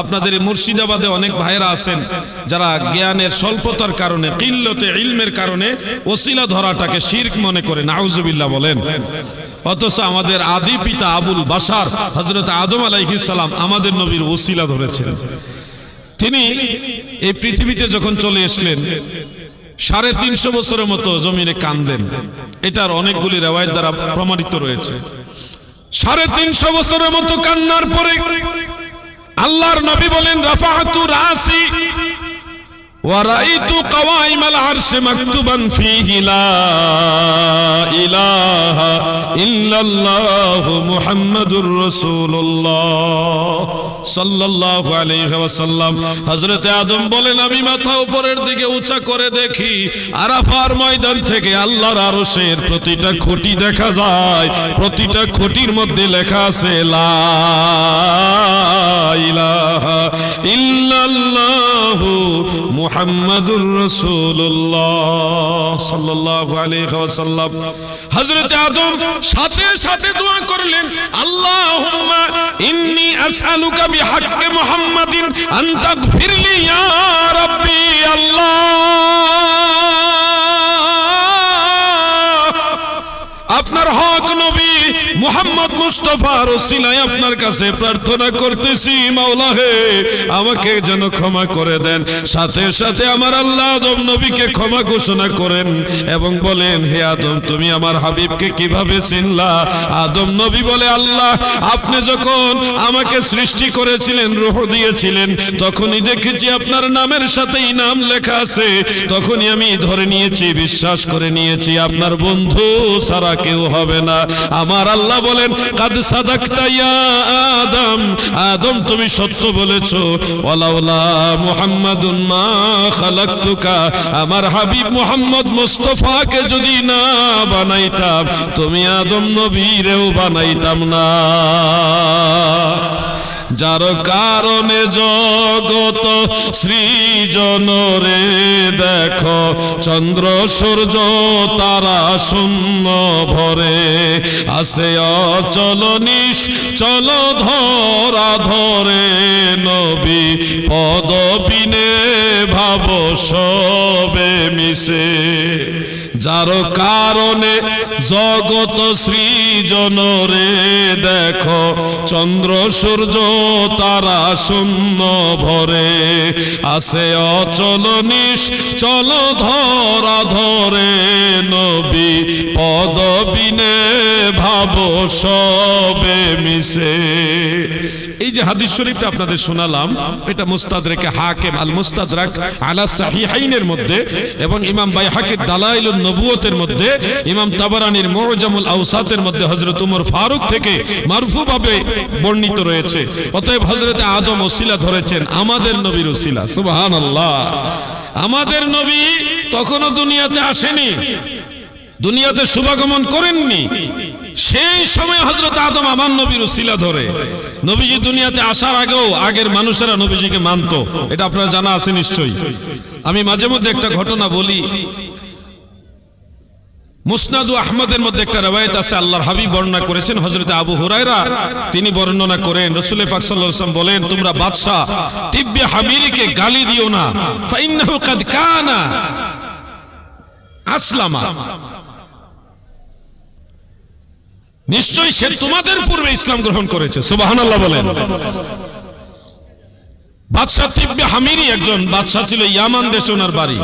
আপনাদের মুর্শিদাবাদে অনেক ভাইয়েরা আছেন যারা জ্ঞানের স্বল্পতার কারণে, কিল্লতে ইলমের কারণে ওসিলা ধরাটাকে শির্ক মনে করে, নাউজুবিল্লাহ বলেন। অথচ আমাদের আদি পিতা আবুল বাসার হজরত আদম আলাইহিস আমাদের নবীর ওসিলা ধরেছেন। তিনি এই পৃথিবীতে যখন চলে আসলেন সাড়ে তিনশো বছরের মতো জমিনে কানলেন এটার অনেকগুলি রেওয়ায়ত দ্বারা প্রমাণিত রয়েছে। সাড়ে তিনশো বছরের মতো কান্নার পরে আল্লাহর নবী বলেন রাফাহাতু রাসি ورأيت قوائم العرش مكتوبا فيه لا إله إلا الله محمد رسول الله সাল্লাল্লাহু আলাইহি ওয়াসাল্লাম হযরত আদম বলেন আমি মাথা উপরের দিকে উঁচা করে দেখি আরাফার ময়দান থেকে আল্লাহর আরশের প্রতিটা খুঁটি দেখা যায় প্রতিটা খুঁটির মধ্যে লেখা আছে লা ইলাহা ইল্লাল্লাহু মুহাম্মাদুর রাসূলুল্লাহ সাল্লাল্লাহু আলাইহি ওয়াসাল্লাম। হযরত আদম সাথে সাথে দোয়া করলেন, আল্লাহুম্মা ইন্নী আসআলুকা বিহাক্কি মুহাম্মাদিন আন তাগফিরলি ইয়া রাব্বি, আল্লাহ। আপনার হক নবী মুহাম্মদ মুস্তফার ওসিলায় আপনার কাছে প্রার্থনা করতেছি মাওলা হে আমাকে যেন ক্ষমা করে দেন। সাথে সাথে আমার আল্লাহ আদম নবীকে ক্ষমা ঘোষণা করেন এবং বলেন, হে আদম, তুমি আমার হাবিবকে কীভাবে চিনলা? আদম নবী বলে, আল্লাহ, আপনি যখন আমাকে সৃষ্টি করেছিলেন, রুহ দিয়েছিলেন, তখনই দেখেছি আপনার নামের সাথেই নাম লেখা আছে। তখনই আমি ধরে নিয়েছি, বিশ্বাস করে নিয়েছি, আপনার বন্ধু ছাড়া কেউ হবে না। আমার আল্লাহ বলেন কাদ সাদাকতা ইয়া আদম। আদম, তুমি সত্য বলেছ। ওয়ালাউলা মুহাম্মাদুন মা খালাকতুকা। আমার হাবিব মুহাম্মদ মুস্তাফাকে যদি না বানাইতাম, তুমি আদম নবীরেও বানাইতাম না। যার কারণে জগত সৃজন রে দেখো, চন্দ্র, সূর্য তারা শূন্য ভরে। আসে অচল নিশ চল ধরা ধরে নবী, পদবিনে ভাব সবে মিশে। যার কারণে জগত সৃজন রে, দেখো চন্দ্র, সূর্য তারা শূন্য ভরে। আসে অচল নিশ চল ধরা ধরে নবী, পদবিনে ভাব সবে মিশে। এই যে হাদিস শরীফটা আপনাদের শোনালাম, এটা মুস্তাদরেকে হাকিম আল মুস্তাদরাক আলা সাহিহাইনের মধ্যে এবং ইমাম বাইহাকির দালাইলুন নবুয়তের মধ্যে, ইমাম তাবারানির মুআজামুল আওসাতের মধ্যে হযরত উমর ফারুক থেকে মারফুভাবে বর্ণিত রয়েছে। অতএব হযরতে আদম ওসিলা ধরেছেন, আমাদের নবীর ওসিলা, সুবহানাল্লাহ। আমাদের নবী তখনও দুনিয়াতে আসেনি, দুনিয়াতে শুভাগমন করেননি সেই সময় হজরত আদম আমার নবীর উসিলা ধরে। নবীজি দুনিয়াতে আসার আগেও আগের মানুষেরা নবীজিকে মানত। এটা আপনার জানা আছে নিশ্চয়ই। আমি মাঝে মধ্যে একটা ঘটনা বলি। মুসনাদু আহমদের মধ্যে একটা রবায়ত আছে, আল্লাহর হাবিব বর্ণনা করেছেন হজরত আবু হুরাইরা তিনি বর্ণনা করেন। রসুল পাক সাল্লাল্লাহু বলেন, তোমরা বাদশা তিব্বে হামিরিকে গালি দিও না। কাদ আসলামা। নিশ্চয়ই সে তোমাদের পূর্বে ইসলাম গ্রহণ করেছে। সুবহানাল্লাহ বলেন। বাদশাহ তিব্বে হামিরি একজন বাদশাহ ছিল ইয়ামান দেশে ওনার বাড়ি।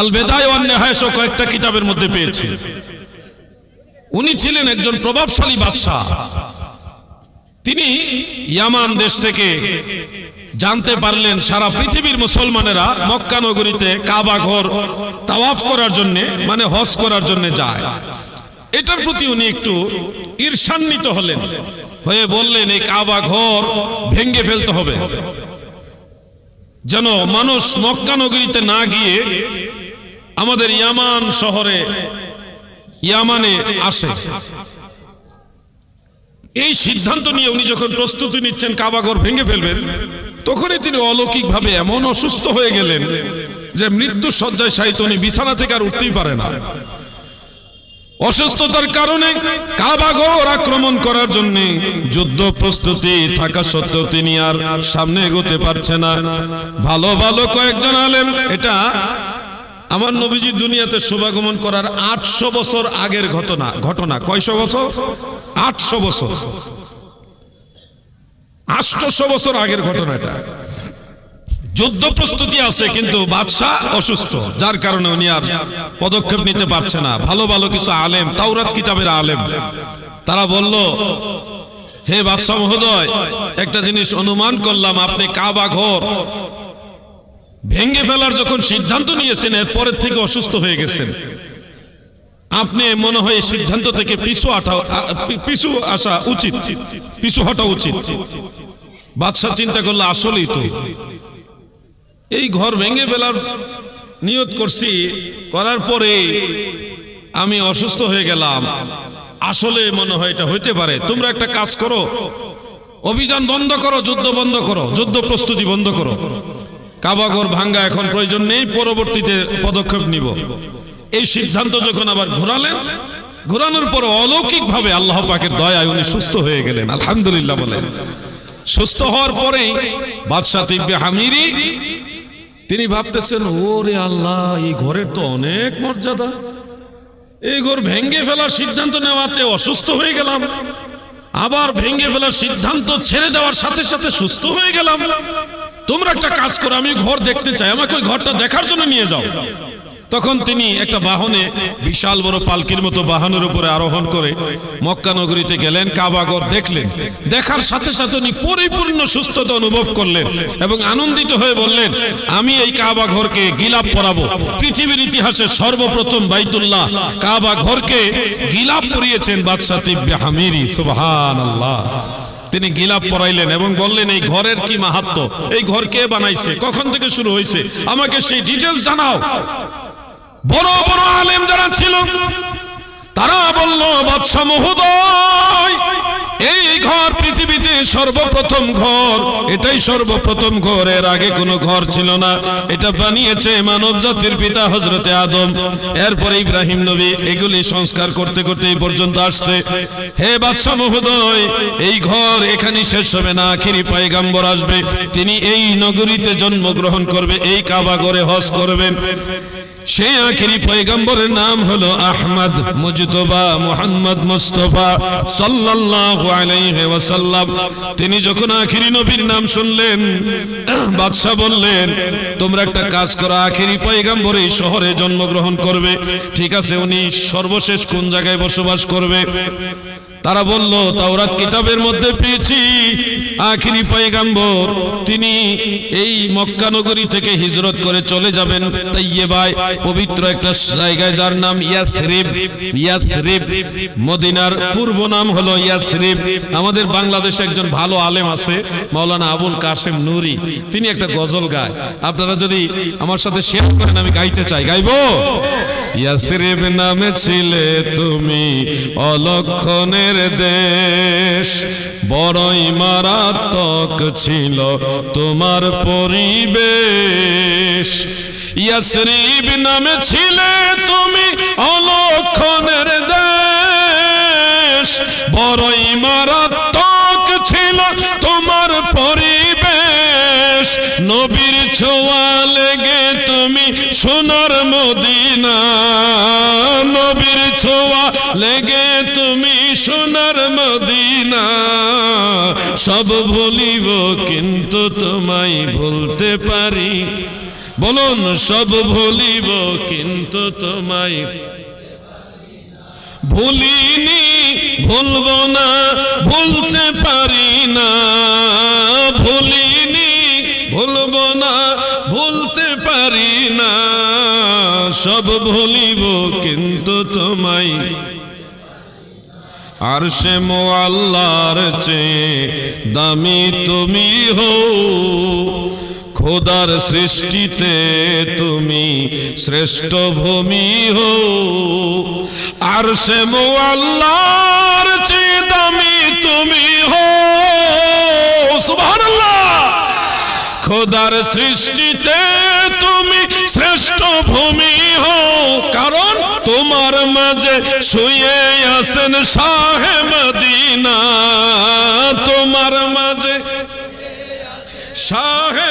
আল বেদায় সহ কয়েকটা কিতাবের মধ্যে পেয়েছি। উনি ছিলেন একজন প্রভাবশালী বাদশাহ। তিনি ইয়ামান দেশ থেকে জানতে পারলেন সারা পৃথিবীর মুসলমানেরা মক্কা নগরীতে কাবা ঘর তাওয়াফ করার জন্য মানে হজ করার জন্য যায়। এটার প্রতি উনি একটু ঈর্ষান্বিত হলেন। হয়ে বললেন, এই কাবা ঘর ভেঙ্গে ফেলতে হবে। যেন মানুষ মক্কা নগরীতে না গিয়ে আমাদের ইয়ামান শহরে, ইয়ামানে আসে। এই সিদ্ধান্ত নিয়ে উনি যখন প্রস্তুতি নিচ্ছেন কাবাঘর ভেঙে ফেলবেন, তখনই তিনি অলৌকিকভাবে এমন অসুস্থ হয়ে গেলেন যে মৃত্যু শয্যায় শায়িত উনি বিছানা থেকে আর উঠতেই পারে না। অসুস্থতার কারণে কাবাগর আক্রমণ করার জন্য যুদ্ধ প্রস্তুতি থাকা সত্ত্বেও তিনি আর সামনে এগোতে পারছে না। ভালো ভালো কয়েকজন আলেম, এটা আমার নবীজি দুনিয়াতে শুভাগমন করার আটশো বছর আগের ঘটনা ঘটনা। কয়শো বছর? আটশো বছর। আটশো বছর আগের ঘটনা এটা। যুদ্ধ প্রস্তুতি আছে, কিন্তু বাদশাহ অসুস্থ। যার কারণে উনি আর পদক্ষেপ নিতে পারছে না। ভালো ভালো কিছু আলেম, তাওরাত কিতাবের আলেম। তারা বলল, হে বাদশাহ মহোদয়, একটা জিনিস অনুমান করলাম, আপনি কাবা ঘর ভেঙ্গে ফেলার যখন সিদ্ধান্ত নিয়েছেন এরপরের থেকে অসুস্থ হয়ে গেছেন। আপনি মনে হয় সিদ্ধান্ত থেকে পিছু আটা পিছু আসা উচিত, পিছু হটা উচিত। বাদশাহ চিন্তা করলে, আসলেই তো। এই ঘর ভেঙে ফেলার নিয়ত করছি, করার পরে আমি অসুস্থ হয়ে গেলাম। আসলে মনে হয় এটা হইতে পারে। তোমরা একটা কাজ করো, অভিযান বন্ধ করো, যুদ্ধ বন্ধ করো, যুদ্ধ প্রস্তুতি বন্ধ করো। কাবাগর ভাঙ্গা এখন প্রয়োজন নেই, পরবর্তীতে পদক্ষেপ নিব। এই সিদ্ধান্ত যখন আবার ঘোরালেন, ঘোরানোর পর অলৌকিক ভাবে আল্লাহ পাকের দয়ায় উনি সুস্থ হয়ে গেলেন, আলহামদুলিল্লাহ বলেন। সুস্থ হওয়ার পরেই বাদশাহ তিব্বে হামিরি তিনি ভাবতেছেন, ওরে আল্লাহ, এই ঘরের তো অনেক মর্যাদা। এই ঘর ভেঙ্গে ফেলার সিদ্ধান্ত নেওয়াতে অসুস্থ হয়ে গেলাম। আবার ভেঙ্গে ফেলার সিদ্ধান্ত ছেড়ে দেওয়ার সাথে সাথে সুস্থ হয়ে গেলাম। তোমরা একটা কাজ করো, আমি ঘর দেখতে চাই। আমাকে ওই ঘরটা দেখার জন্য নিয়ে যাও। তখন তিনি একটা বাহনে বিশাল বড় পালকির মতো বাহনের উপরে আরোহণ করে মক্কা নগরীতে গেলেন কাবাগর দেখলেন। দেখার সাথে সাথে উনি পরিপূর্ণ সুস্থতা অনুভব করলেন এবং আনন্দিত হয়ে বললেন, আমি এই কাবা ঘরকে গিলাপ পরাবো। পৃথিবীর ইতিহাসে সর্বপ্রথম বাইতুল্লাহ কাবা ঘরকে গিলাপ পরিয়েছেন বাদশাহ তিব্বে হামিরি। সুবহান আল্লাহ তিনি গিলাপ পরাইলেন এবং বললেন, এই ঘরের কি মাহাত্ম এই ঘর কে বানাইছে? কখন থেকে শুরু হয়েছে আমাকে সেই ডিটেলস জানাও। বড় বড় আলেম যারা ছিল, তারা বলল বাদশাহ মহোদয়, এই ঘর পৃথিবীতে সর্বপ্রথম ঘর। এটাই সর্বপ্রথম ঘর। এর আগে কোনো ঘর ছিল না। এটা বানিয়েছে মানব জাতির পিতা হজরতে আদম। এরপরে ইব্রাহিম নবী এগুলি সংস্কার করতে করতে এই পর্যন্ত আসছে। হে বাদশাহ মহোদয়, এই ঘর এখানে শেষ হবে না। আখিরি পায়গাম্বর আসবে। তিনি এই নগরীতে জন্মগ্রহণ করবে, এই কাবা করে হজ করবেন সেই আখিরি পয়গম্বরের নাম হলো আহমদ মুজতবা মুহাম্মদ মুস্তফা তিনি যখন আখিরি নবীর নাম শুনলেন বাদশা বললেন, তোমরা একটা কাজ করো, আখিরি পয়গম্বর এই শহরে জন্মগ্রহণ করবে। ঠিক আছে, উনি সর্বশেষ কোন জায়গায় বসবাস করবে? তারা বলল, তাওরাত কিতাবের মধ্যে পেয়েছি। আখিরি পয়গাম্বর, তিনি এই মক্কা নগরী থেকে হিজরত করে চলে যাবেন। তাইয়েবায় পবিত্র একটা জায়গায় যার নাম ইয়াসরিব। ইয়াসরিব মদিনার পূর্ব নাম হলো ইয়াসরিব। আমাদের বাংলাদেশে একজন ভালো আলেম আছে, মাওলানা আবুল কাশেম নুরি। তিনি একটা গজল গায়। আপনারা যদি আমার সাথে শেয়ার করেন, আমি গাইতে চাই। গাইবো? ইয়াসরিব নামে ছিলে তুমি অলক্ষণের দেশ। বড়ই মারাত্মক ছিল তোমার পরিবেশ। ইয়াসরিব নামে ছিলে তুমি অলক্ষণের দেশ। বড়ই মারাত্মক ছিল তোমার পরিবেশ। লেগে তুমি সোনার মদিনা, নবীর ছোয়া লেগে তুমি সোনার মদিনা। সব ভুলিব কিন্তু তোমায় ভুলতে পারি। বলুন, সব ভুলিব কিন্তু তোমায় ভুলিনি, ভুলবো না, ভুলতে পারি না। ভুলিনি, ভুলবো না, ভুলতে পারি না। সব ভুলিব কিন্তু তোমায়। আর সে মোয়াল্লার চেয়ে দামি তুমি হো খোদার সৃষ্টিতে তুমি শ্রেষ্ঠ ভূমি হো আর সে মোয়াল্লার চেয়ে দামি তুমি হো সুবহানাল্লাহ! খোদার সৃষ্টিতে তুমি শ্রেষ্ঠ ভূমি হও, কারণ তোমার মাঝে শুয়ে আছেন শাহে মদিনা। তোমার মাঝে শাহে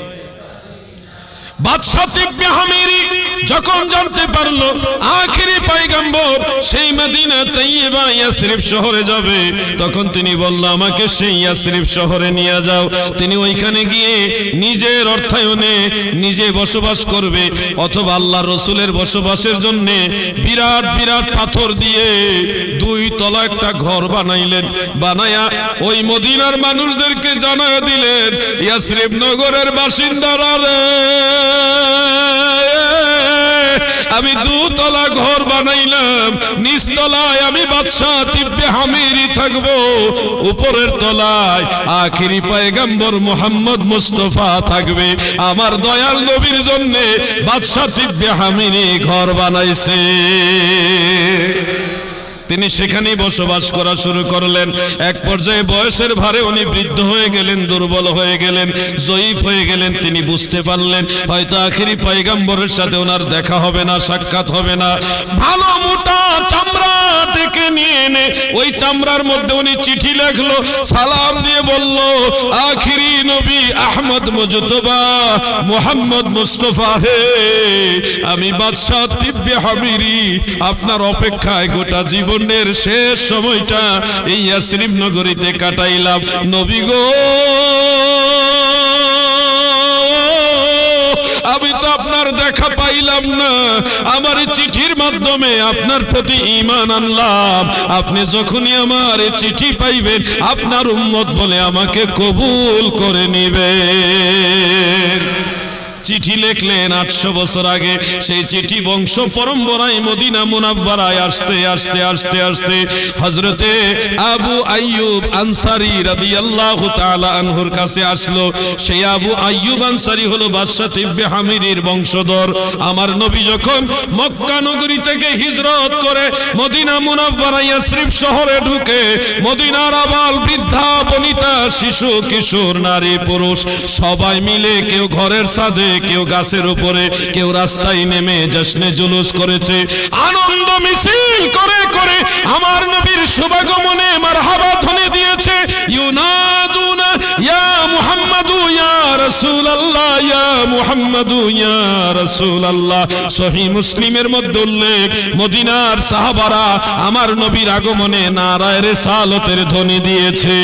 বাদশাহ তিব্বে যখন জানতে পারল আখেরি পাইগাম্বর সেই মদিনা তাইয়্যিবা ইয়াসরিফ শহরে যাবে, তখন তিনি বলল, আমাকে শহরে নিয়ে যাও। তিনি ওইখানে গিয়ে নিজের অর্থায়নে নিজে বসবাস করবে, অথবা আল্লাহ রসুলের বসবাসের জন্য বিরাট বিরাট পাথর দিয়ে দুই তলা একটা ঘর বানাইলেন। বানায়া ওই মদিনার মানুষদেরকে জানায় দিলেন, ইয়াসরিফ নগরের বাসিন্দারা রে আমি দুতলা ঘর বানাইলাম, নিচতলায় আমি বাদশাহ তিব্বে হামিরি থাকব, উপরের তলায় আখিরি পায়গাম্বর মোহাম্মদ মুস্তফা থাকবে। আমার দয়াল নবীর জন্য বাদশাহ তিব্বে হামিরি ঘর বানাইছে। তিনি সেখানেই বসবাস করা শুরু করলেন। এক পর্যায়ে বয়সের ভারে উনি বৃদ্ধ হয়ে গেলেন, দুর্বল হয়ে গেলেন, জয়ীফ হয়ে গেলেন, তিনি বুঝতে পারলেন, হয়তো আখিরি পাইগাম্বরের সাথে ওনার দেখা হবে না, সাক্ষাৎ হবে না। ভালো মোটা চামড়া ডেকে নিয়ে এনে ওই চামড়ার মধ্যে উনি চিঠি লেখলো, সালাম দিয়ে বলল, আখিরি নবী আহমদ মুজতবা, মোহাম্মদ মুস্তফা হে, আমি বাদশাহ তিব্বে হামিরি, আপনার অপেক্ষায় গোটা জীবনের শেষ সময়টা এই ইয়াসরিফ নগরীতে কাটাইলাম। নবী গো, আমি তো আপনার দেখা পাইলাম না। আমার চিঠির মাধ্যমে আপনার প্রতি ঈমান আনলাম। আপনি যখনই আমার চিঠি পাইবেন, আপনার উম্মত বলে আমাকে কবুল করে নিবেন। চিঠি লিখলেন আটশো বছর আগে। সেই চিঠি বংশ পরম্পরায় মদিনা মুনাব্বারায় আসতে আসতে আসতে আসতে হজরতে আবু আইয়ুব আনসারি রাদিয়াল্লাহু তাআলা আনহুর কাছে আসলো। সেই আবু আইয়ুব আনসারি হলো বাদশা তিব্বে হামিরির বংশধর। আমার নবী যখন মক্কা নগরী থেকে হিজরত করে মদিনা মুনাব্বারা ইয়াসরিফ শহরে ঢুকে, মদিনার আবাল বৃদ্ধা, বনিতা, শিশু, কিশোর, নারী, পুরুষ সবাই মিলে কেউ ঘরের ছাদে কেউ গাছের উপরে, কেউ রাস্তায় নেমে জশ্নে জুলুস করেছে। আনন্দ মিছিল করে করে আমার নবীর শুভাগমনে মারহাবা ধ্বনি দিয়েছে। ইউনাদুনা ইয়া মুহাম্মাদু ইয়া রাসূলুল্লাহ, ইয়া মুহাম্মাদু ইয়া রাসূলুল্লাহ। মুসলিমের মধ্যে উল্লেখ, মদিনার সাহাবারা আমার নবীর আগমনে নারায় রিসালতের ধ্বনি দিয়েছে।